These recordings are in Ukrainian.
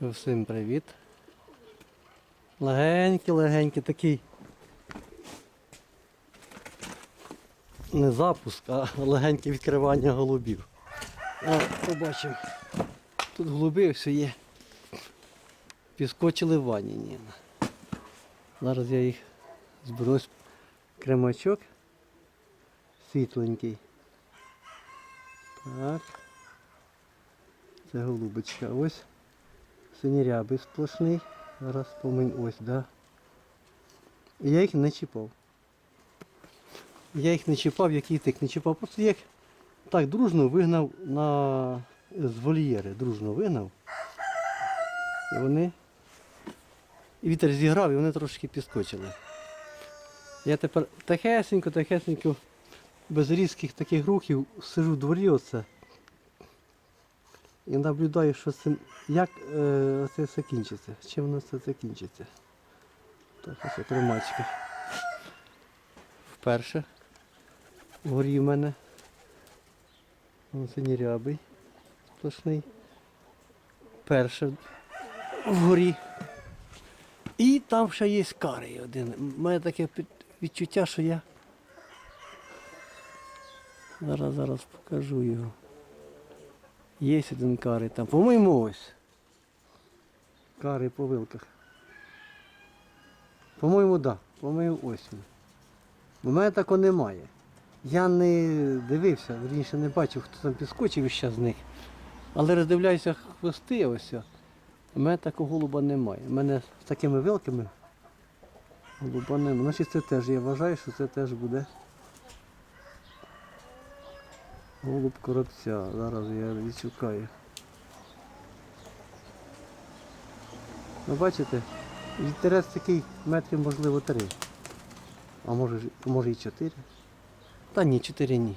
Всім привіт. Легенький, легенький такий. Не запуск, а легеньке відкривання голубів. Побачимо. Тут голуби все є. Піскочили в ванні. Ні. Зараз я їх зберу. Кремачок. Світленький. Так. Це голубочка. Ось. Синірябий сплошний. Зараз поминь ось, да. Я їх не чіпав. Я їх не чіпав, який тик не чіпав. Просто я їх так дружно вигнав на з вольєри. Дружно вигнав. І вони. І вітер зіграв, і вони трошки підскочили. Я тепер тихесенько, тихесенько, без різких таких рухів сижу в дворі оце. І наблюдаю, що це, як е, це все кінчиться. Чим воно це закінчиться. Так, ось кремачка. Вперше. Вгорі в мене. Вон синірябий. Сплошний. Перше вгорі. І там ще є карий один. У мене таке відчуття, що я. Зараз, зараз покажу його. Є один карий там. По-моєму ось. Карий по вилках. По-моєму, так. Да. По-моєму, ось він. У мене такого немає. Я не дивився, раніше не бачив, хто там підскочив іще з них. Але роздивляюся хвости ось. У мене такого голуба немає. У мене з такими вилками голуба немає. Значить це теж, я вважаю, що це теж буде голуб коробця. Зараз я відшукаю. Ну бачите, вітерець такий метрів можливо три. А може, може і чотири. Та ні, чотири ні.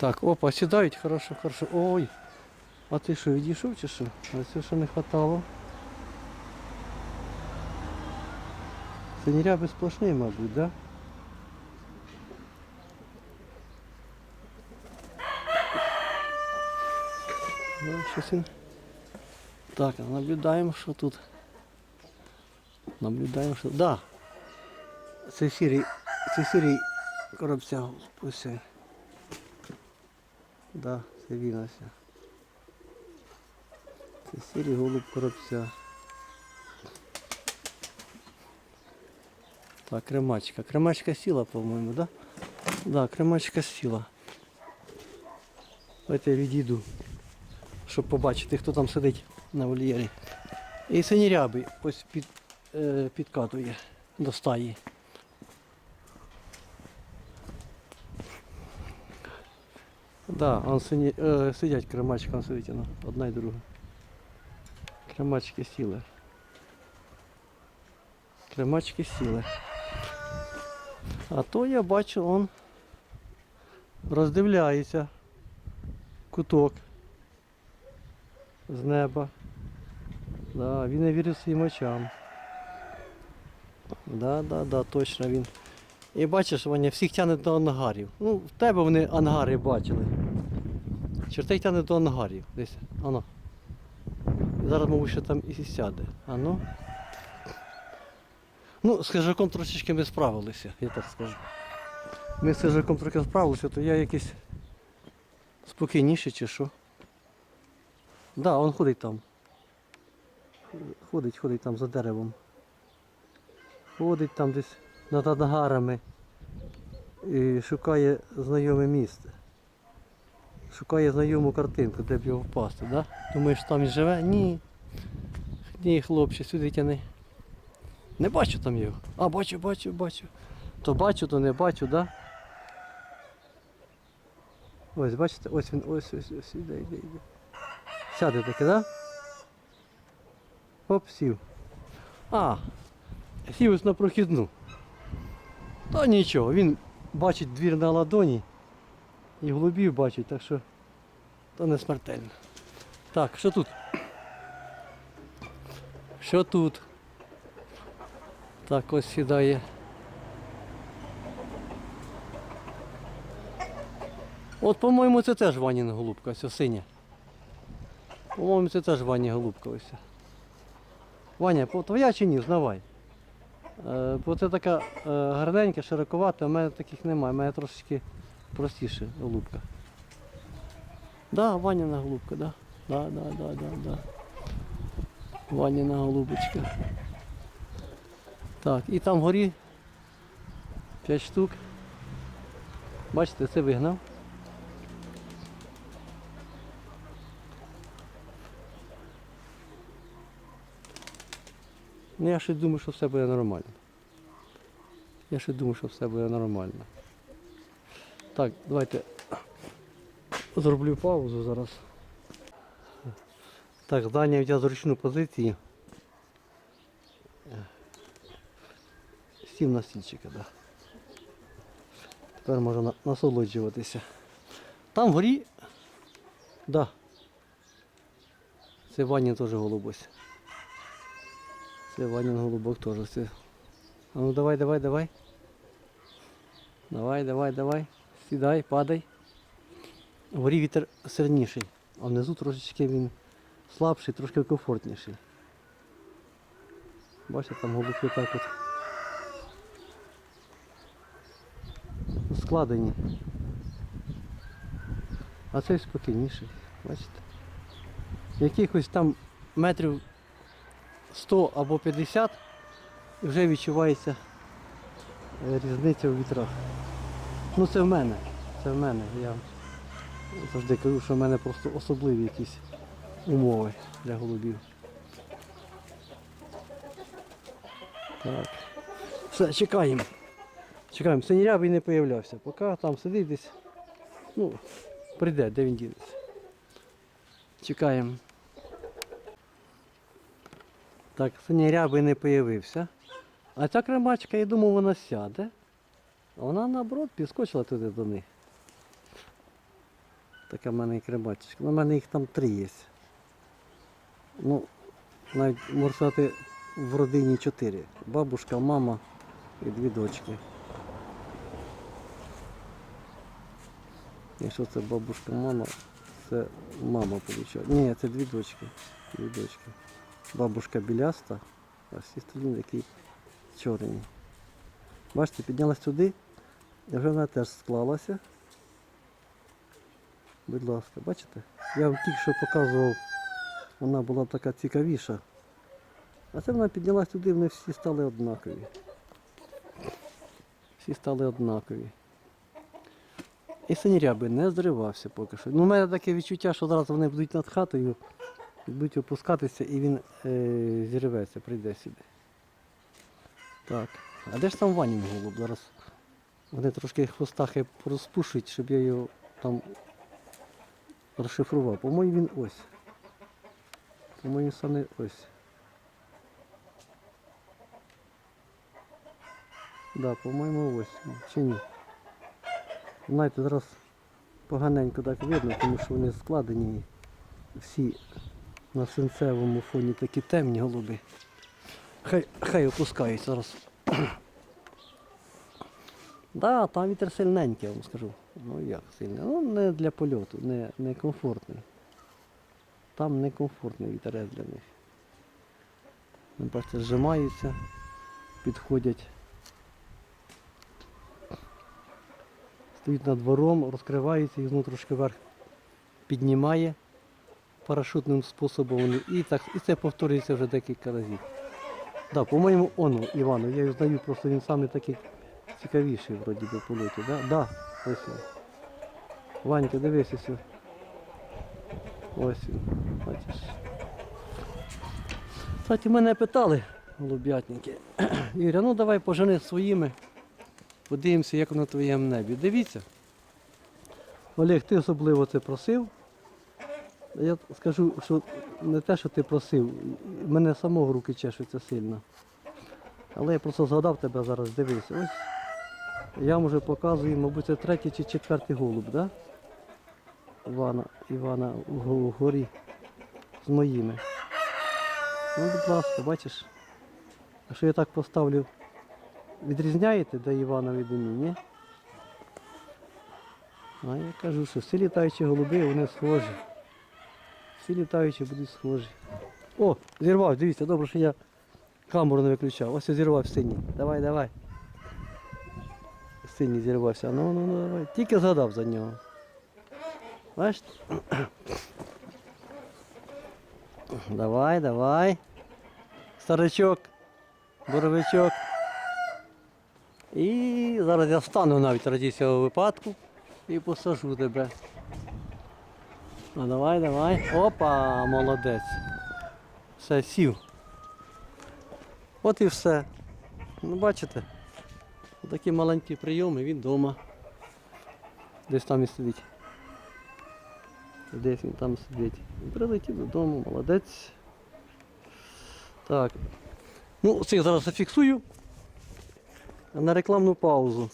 Так, опа, сідають, хорошо, хорошо. Ой. А ти що, відійшов чи що? А це що не хватало. Синіряби сплошний, мабуть, да? Ну, щось він. Так, наблюдаємо, що тут. Наблюдаємо, що. Да. Це сірий, це сірий коробця. Ось. Да, це він ось. Це сірий голуб коробця. Так, кремачка. Кремачка сіла, по-моєму, да? Да, кремачка сіла. Давайте я відійду, щоб побачити, хто там сидить на вольєрі. І синірябий ось під, е, підкатує до стаї. Да, е, сидять кремачка, он сидить воно, одна і друга. Кремачки сіли. Кремачки сіли. А то я бачу, он роздивляється куток з неба. Да, він не вірить своїм очам. Да, да, да, точно він. І бачиш, вони всіх тягне до ангарів. Ну, в тебе вони ангари бачили. Чортей тягне до ангарів. Десь. Ано. Зараз, мабуть, ще там і сяде. А ну. Ну, з хижаком трошечки ми справилися, я так скажу. Ми з хижаком трохи справилися, то я якийсь спокійніший чи що. Так, да, він ходить там. Ходить, ходить там за деревом. Ходить там десь над ангарами і шукає знайоме місце. Шукає знайому картинку, де б його впасти, да? Думаєш, там він живе? Ні. Ні, хлопче, сюди тяни. Не бачу там його. А, бачу, бачу, бачу. То бачу, то не бачу, да? Ось, бачите, ось він, ось, ось, ось, іде, іде, іде. Сяде таке, да? Оп, сів. А, сів ось на прохідну. Та нічого, він бачить двір на ладоні і голубів бачить, так що то не смертельно. Так, що тут? Що тут? Так ось сідає. От, по-моєму, це теж Ваніна голубка, ось синя. По-моєму, це теж Ваня голубка ось. Ваня, твоя чи ні? Знавай. Е, бо це така е, гарненька, широковата, в мене таких немає, в мене трошечки простіше голубка. Да, Ваніна голубка, да. Да, да, да, да, да. Ваніна голубочка. Так, і там вгорі 5 штук. Бачите, це вигнав. Ну я ще думаю, що все буде нормально. Я ще думаю, що все буде нормально. Так, давайте зроблю паузу зараз. Так, зайняв я зручну позицію. Сів на стільчика, да. Тепер можна насолоджуватися. Там вгорі. Да. Це Ванін теж голубось. Це Ванін голубок теж. Це. А ну давай, давай, давай. Давай, давай, давай. Сідай, падай. Вгорі вітер сильніший, а внизу трошечки він слабший, трошки комфортніший. Бачите, там голубки так от складені. А цей спокійніший, бачите? Якихось там метрів 100 або 50 і вже відчувається е, різниця у вітрах. Ну це в мене. Це в мене. Я завжди кажу, що в мене просто особливі якісь умови для голубів. Так. Все, чекаємо. Чекаємо. Синірябий не появлявся. Поки там сидить десь. Ну, прийде, де він дінеться. Чекаємо. Так, синірябий не появився. А ця кремачка, я думав, вона сяде. Вона наоборот підскочила туди до них. Така в мене і кремачечка. Ну, мене їх там три є. Ну, навіть можна сказати, в родині чотири. Бабушка, мама і дві дочки. Якщо це бабушка, мама, це мама виходить. Ні, це дві дочки. Дві дочки. Бабушка біляста, а всі остальні такі чорні. Бачите, піднялась туди, і вже вона теж склалася. Будь ласка, бачите? Я вам тільки що показував, вона була така цікавіша. А це вона піднялась туди, вони всі стали однакові. Всі стали однакові. І синіряби не зривався поки що. Ну, у мене таке відчуття, що зараз вони будуть над хатою, будуть опускатися і він е, зірветься, прийде сюди. Так. А де ж там Ванін голуб? Зараз вони трошки хвостахи розпушують, щоб я його там розшифрував. По-моєму, він ось. По-моєму, саме ось. Да, по-моєму, ось. Чи ні? Знаєте, зараз поганенько так видно, тому що вони складені всі на синцевому фоні такі темні голуби. Хай, хай опускають зараз. Да, там вітер сильненький, я вам скажу. Ну як сильний? Ну не для польоту, не, не комфортний. Там не комфортний вітерець для них. Вони бачите, зжимаються, підходять. Стоїть над двором, розкривається, їх трошки вверх піднімає парашутним способом. І, так, і це повторюється вже декілька разів. Да, по-моєму, оно, Івану, я його знаю, просто він саме такий цікавіший вроді би польоті. Да? Да, ось він. Ванька, дивися сюди. Ось він, бачиш. Кстати, мене питали голуб'ятники. Ігоря, ну давай пожени своїми. Подивимося, як в твоєму небі. Дивіться. Олег, ти особливо це просив. Я скажу, що не те, що ти просив, мене самого руки чешуться сильно. Але я просто згадав тебе зараз, дивись. Ось я вам вже показую, мабуть, це третій чи четвертий голуб, да? Івана, Івана в го- вгорі з моїми. Ну, будь ласка, бачиш. Якщо я так поставлю, відрізняєте, де Івана від ні? А я кажу, що всі літаючі голуби, вони схожі. Всі літаючі будуть схожі. О, зірвав, дивіться, добре, що я камеру не виключав. Ось я зірвав синій. Давай, давай. Синій зірвався. Ну, ну, ну, давай. Тільки згадав за нього. Бачите? Давай, давай. Старичок, боровичок. І зараз я встану навіть раді цього випадку і посажу тебе. Ну давай, давай. Опа, молодець. Все, сів. От і все. Ну бачите? Такі маленькі прийоми, він вдома. Десь там і сидить. Десь він там сидить. Прилетів додому, молодець. Так. Ну, це я зараз зафіксую. На рекламну паузу.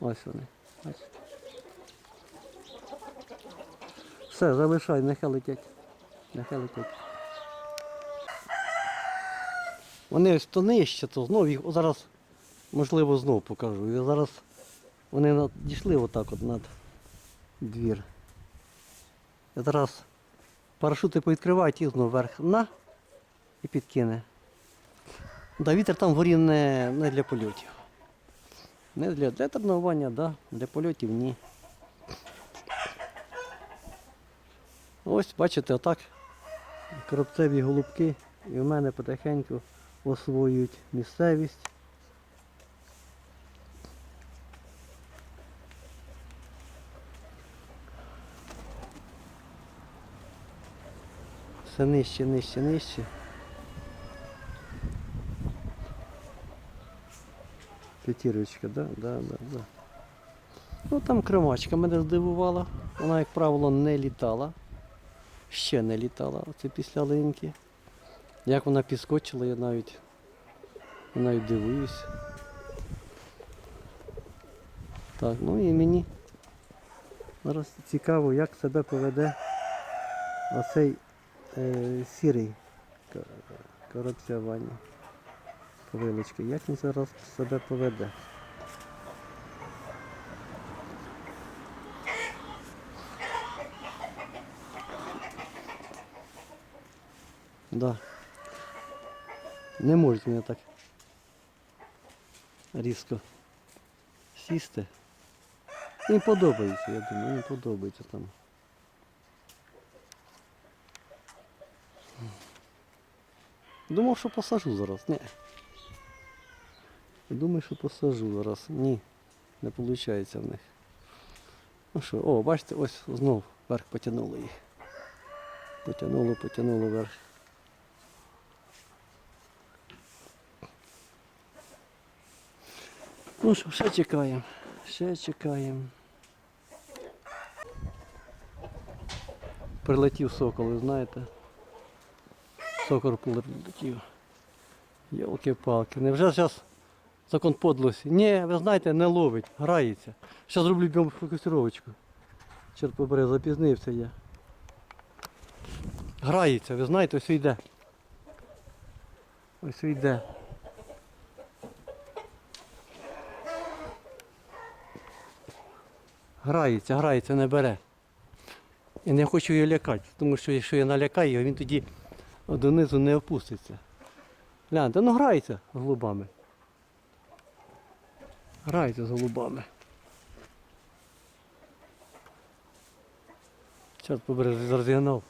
Ось вони. Все, залишай, нехай летять. Нехай летять. Вони ось то нижче, то знов їх зараз, можливо, знов покажу. І зараз вони дійшли отак от над двір. Я зараз парашути повідкривають і знов вверх на і підкине. Да, вітер там вгорі не, не для польотів. Не для, для тренування, да, для польотів ні. Ось, бачите, отак. Коробцеві голубки і в мене потихеньку освоюють місцевість. Все нижче, нижче, нижче. П'ятірочка, да? Да, да, да. Ну там кримачка мене здивувала. Вона, як правило, не літала. Ще не літала. Оце після линьки. Як вона підскочила, я навіть, навіть дивуюсь. Так, ну і мені зараз цікаво, як себе поведе оцей е, сірий ка- коробця Як він зараз себе поведе? Да. Не можуть мене так різко сісти. Їм подобається, я думаю, їм подобається там. Думав, що посажу зараз. Ні. Думаю, що посажу зараз. Ні, не виходить в них. Ну що, о, бачите, ось знов вверх потягнуло їх. Потягнуло, потягнуло вверх. Ну що, ще чекаємо. Ще чекаємо. Прилетів сокол, ви знаєте. Сокол прилетів. Йолки-палки. Невже зараз закон подлості? Ні, ви знаєте, не ловить, грається. Зараз зроблю бьому фокусировочку. Чорт побере, запізнився я. Грається, ви знаєте, ось йде. Ось йде. Грається, грається, не бере. І не хочу її лякати, тому що якщо я налякаю його, він тоді донизу не опуститься. Гляньте, ну грається з Грається з голубами. Чорт побере, розігнав.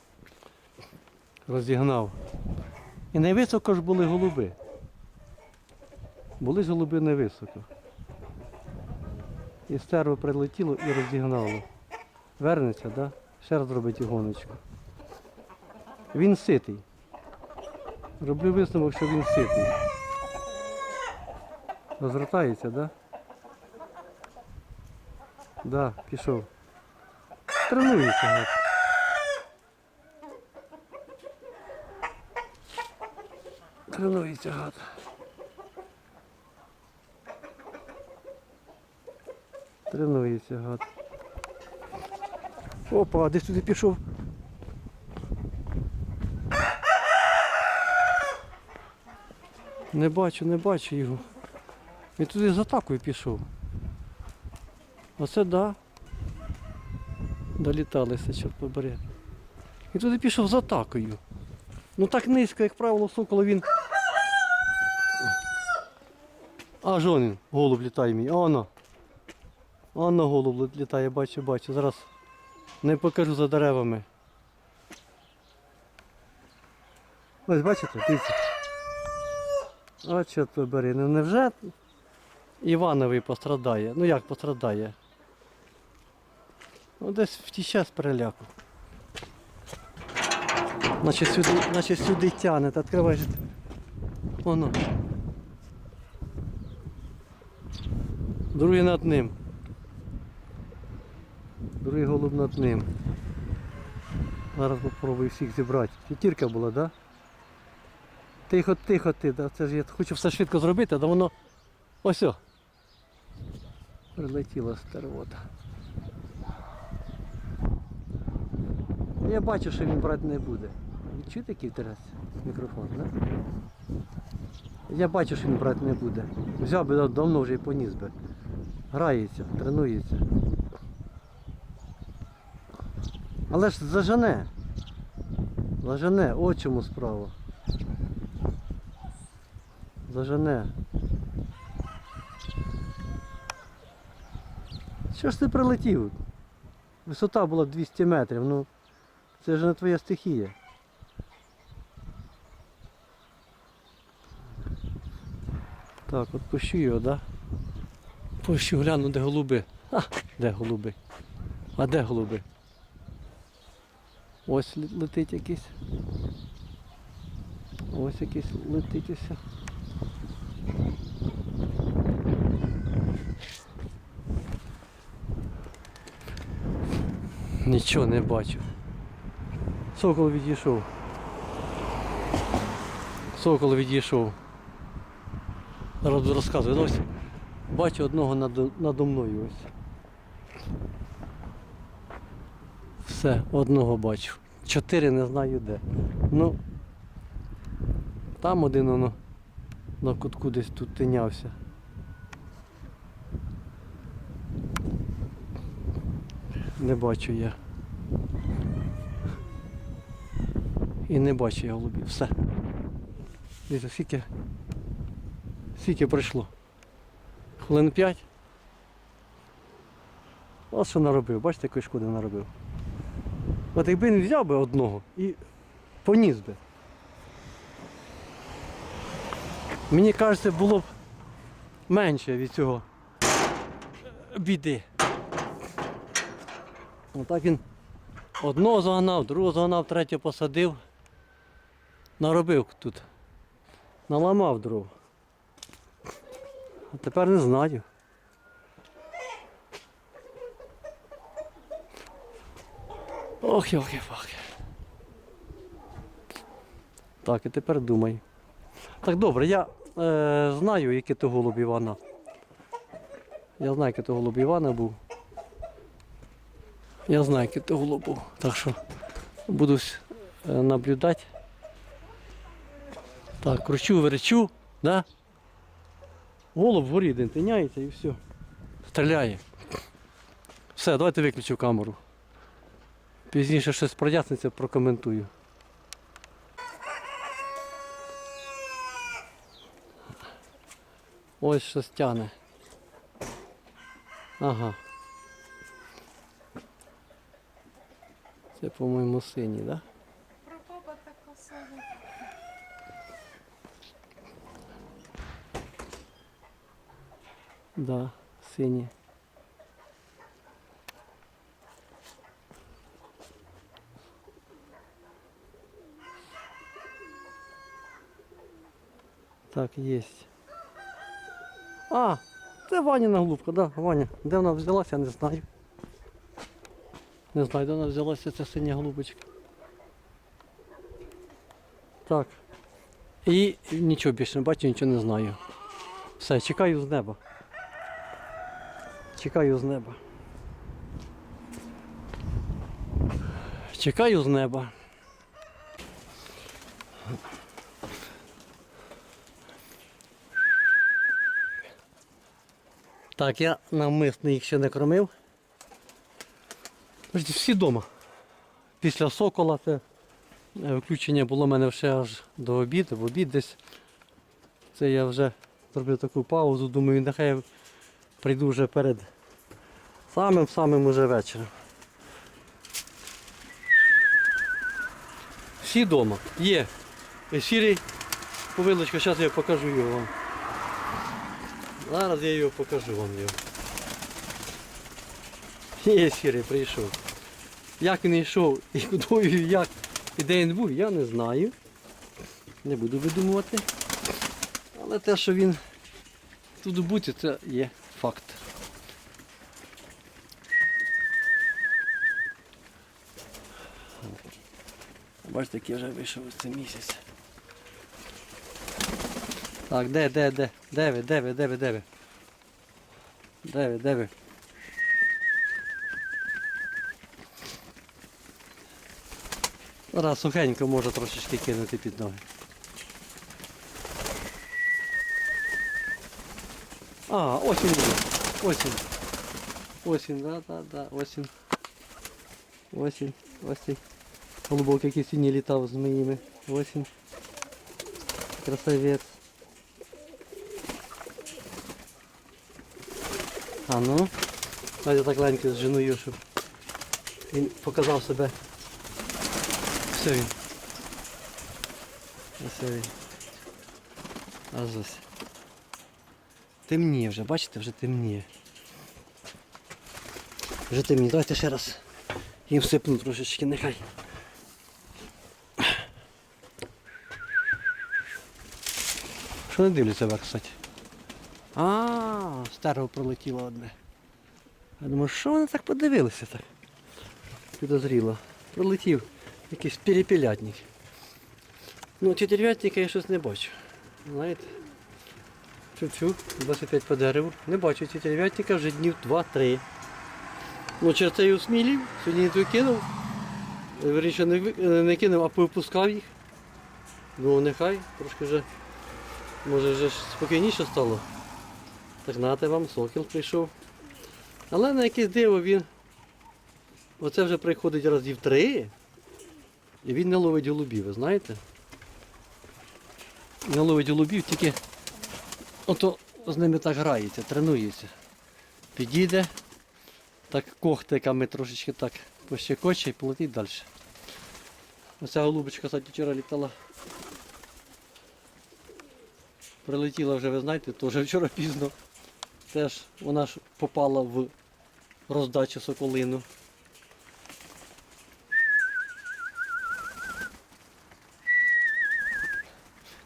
Розігнав. І невисоко ж були голуби. Були голуби невисоко. І стерво прилетіло і розігнало. Вернеться, так? Да? Ще раз зробить гоночку. Він ситий. Роблю висновок, що він ситий. Розвертається, так? Да? Да, пішов. Тренується, гад. Тренується, гад. Тренується, гад. Опа, десь туди пішов. Не бачу, не бачу його. Він туди з атакою пішов. Оце да. Доліталися, чорт побери. І туди пішов з атакою. Ну так низько, як правило, сокола він. Аж он він, голуб літає мій. Оно. Оно голуб літає, бачу, бачу. Зараз не покажу за деревами. Ось бачите, дивіться. О, чорт побери, ну невже Івановий пострадає? Ну як пострадає? Ну десь втіче з переляку. Наче сюди, наче сюди тягне, відкриваєш. Воно. Другий над ним. Другий голуб над ним. Зараз попробую всіх зібрати. П'ятірка була, так? Да? Тихо, тихо ти, да? це ж я хочу все швидко зробити, а воно ось. Прилетіла стервота. Я бачу, що він брати не буде. Чути який інтерес? Мікрофон, так? Я бачу, що він брати не буде. Взяв би давно вже і поніс би. Грається, тренується. Але ж зажене. Зажене, от чому справа. Зажене. Що ж ти прилетів? Висота була 200 метрів, ну це ж не твоя стихія. Так, от пущу його, да? Пущу, гляну, де голуби. А, де голуби? А де голуби? Ось летить якийсь. Ось якийсь летить ось. Нічого не бачу. Сокол відійшов. Сокол відійшов. Зараз розказую. Ось бачу одного надо мною ось. Все, одного бачу. Чотири не знаю де. Ну там один воно на кутку десь тут тинявся. Не бачу я. І не бачу я голубів. Все. Дивіться, скільки, скільки пройшло. Хвилин 5. Ось що наробив, бачите, якої шкоди наробив. От якби він взяв би одного і поніс би. Мені кажеться, було б менше від цього біди. Отак він одного загнав, другого загнав, третього посадив. Наробив тут. Наламав дров. А тепер не знаю. Ох, йохи фахи Так, і тепер думай. Так добре, я е, знаю, який то голуб Івана. Я знаю, який то голуб Івана був. Я знаю, який то голуб був. Так що буду е, наблюдати. Так, кручу, верчу, да? Голуб вгорі один тиняється і все. Стріляє. Все, давайте виключу камеру. Пізніше щось проясниться, прокоментую. Ось щось тяне. Ага. Це, по-моєму, синій, так? Да? Пропопа така сама. Да, сині. Так, есть. А, це Ваніна голубка, да, Ваня. Де вона взялася, я не знаю. Не знаю, де вона взялася, ця синя голубочка. Так. І нічого більше не бачу, нічого не знаю. Все, чекаю з неба. Чекаю з неба. Чекаю з неба. Так, я навмисно їх ще не кормив. Всі вдома. Після сокола це е, включення було в мене ще аж до обіду, в обід десь. Це я вже зробив таку паузу, думаю, нехай прийду вже перед самим-самим уже вечором. Всі вдома. Є. Е, Сірий повилочка, зараз я покажу його вам. Зараз я його покажу вам його. Є сірий прийшов. Як він йшов і кудою, як і де він був, я не знаю. Не буду видумувати. Але те, що він тут бути, це є факт. Бачите, який вже вийшов ось цей місяць. Так, де, де, де? Де ви, де ви, де ви, де ви? Де ви, де ви? Зараз сухенько може трошечки кинути під ноги. А, ось він буде. Ось він. Ось він, да, да, да, ось він. Ось він, ось цей. Голубок, який сьогодні літав з моїми. Ось він. Красавець. А ну. Давайте так ленько з жіною, щоб він показав себе. Все він. Ось він. Аж ось. Темніє вже, бачите, вже темніє. Вже темніє. Давайте ще раз їм всипну трошечки, нехай. Що не дивляться вверх, кстати? А, старого пролетіло одне. Я думаю, що вони так подивилися так? Підозріло. Пролетів якийсь перепілятник. Ну, тетервятника я щось не бачу. Знаєте? Чу-чу, 25 по дереву. Не бачу тетервятника вже днів 2-3. Ну, через це і усмілів, сьогодні не той кинув. Вирішив не, ви- е, не кинув, а повипускав їх. Ну, нехай, трошки вже, може вже спокійніше стало. Так нате вам, сокіл прийшов. Але на якесь диво він. Оце вже приходить разів три. І він не ловить голубів, ви знаєте? Не ловить голубів, тільки ото з ними так грається, тренується. Підійде, так когтиками трошечки так пощекоче і полетить далі. Оця голубочка, кстати, вчора літала. Прилетіла вже, ви знаєте, теж вчора пізно. Теж вона ж попала в роздачу соколину.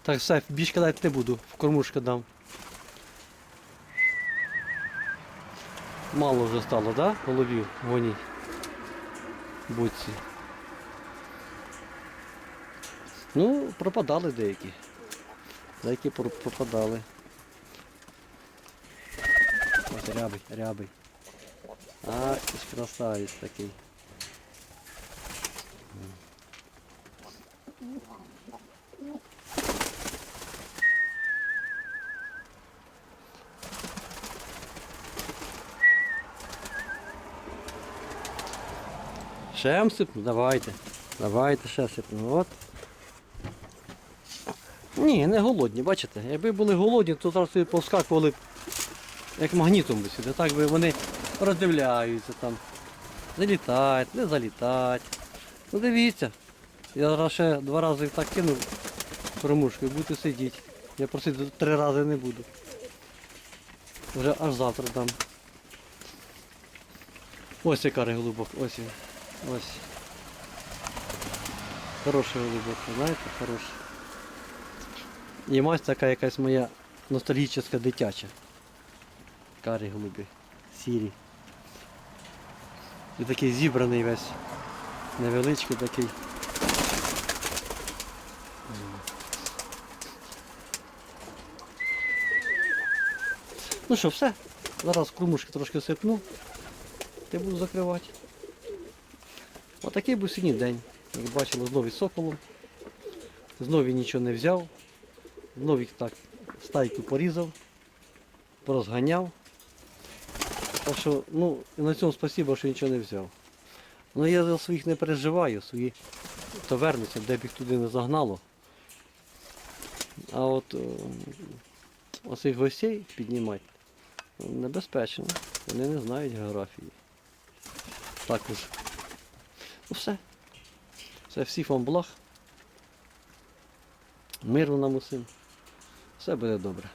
Так, все, більш кидати не буду, в кормушка дам. Мало вже стало, да? Головів гоніть. буці. Ну, пропадали деякі. Деякі пропадали. Ось рябий, рябий. А, красавець такий. Ще сипну? Давайте. Давайте ще сипну. От. Ні, не голодні, бачите? Якби були голодні, то зараз повскакували б як магнітом би сюди. Так би вони роздивляються там. Залітають, не залітають. Ну дивіться. Я зараз ще два рази так кинув кормушку і будете сидіти. Я просити три рази не буду. Вже аж завтра дам. Ось яка голубок, ось він. Ось. Хороший голубок, знаєте, хороший. І мать така якась моя ностальгічна дитяча. Карі голуби. Сірі. І такий зібраний весь. Невеличкий такий. Ну що, все. Зараз кормушки трошки сипну. Ти буду закривати. Отакий був сьогодні день. Як бачили, знову із. Знову нічого не взяв. Знову їх так стайку порізав, порозганяв. Так що, ну, на цьому спасибо, що нічого не взяв. Ну я за своїх не переживаю, свої вернуться, де б їх туди не загнало. А от е, оцих гостей піднімати небезпечно. Вони не знають географії. Також. Ну все. Це всіх вам. Миру нам усім. Все буде добре.